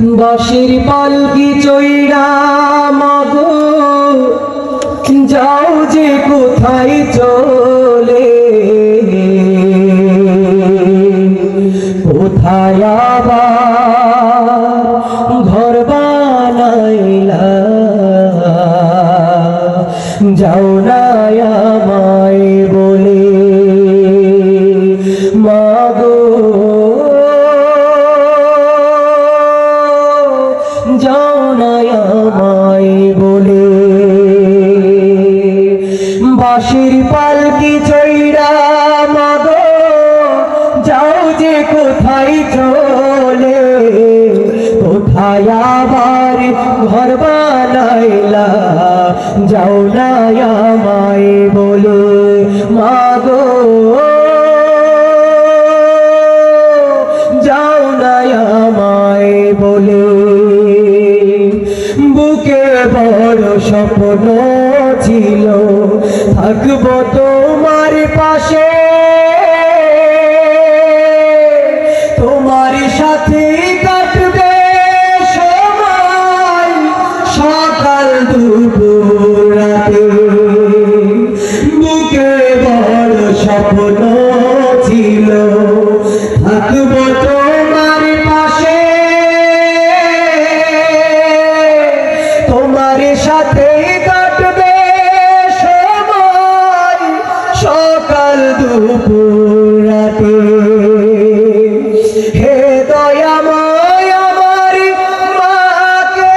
বাঁশির পালকি চৈরা মাগো, যাও যে কোথায় চলে। কোথায় আবার ঘর বানাইলা? যাও না আমায় বলে। মাগো বাঁশির পালকি চৈরা মাগো, যাও যে কোথায় চলে। কোথায় আবার ঘর বানাইলা, যাও না আমায় বলে। মাগো, যাও না আমায় বলে। বুকে বড় স্বপ্ন ছিল থাকব তোমার পাশে। তোমার সাথে কাটবে সময় সকাল দুপুর বুকে বড় স্বপ্ন সকাল দুপুর রাতে হে দয়াময় আমার মাকে।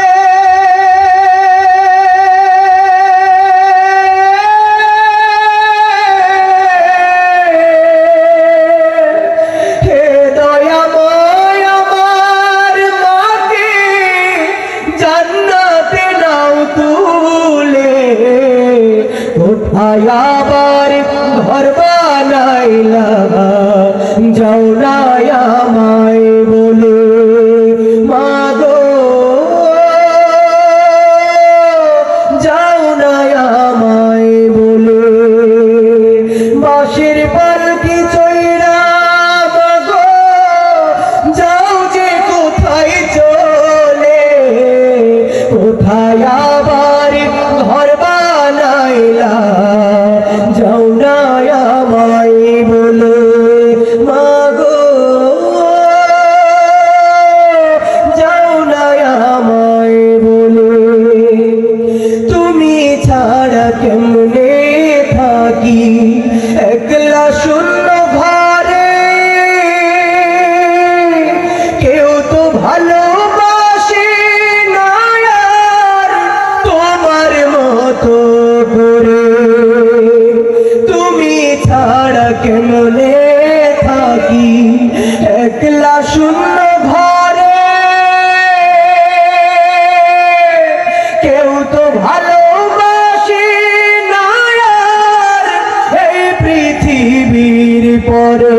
হে দয়াময় আমার মাকে, জান্নাতে নাও তুলে। কোথায় বানাইলা ছাড়া কেমনে থাকি একলা শূন্য ঘরে। কেউ তো ভালোবাসি না এই পৃথিবীর পরে।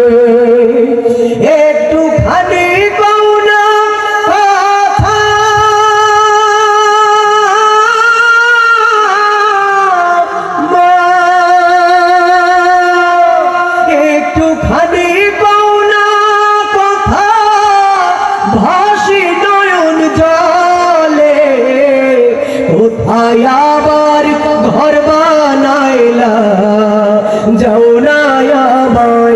আবার ঘর বানাইলা যাও না আমায়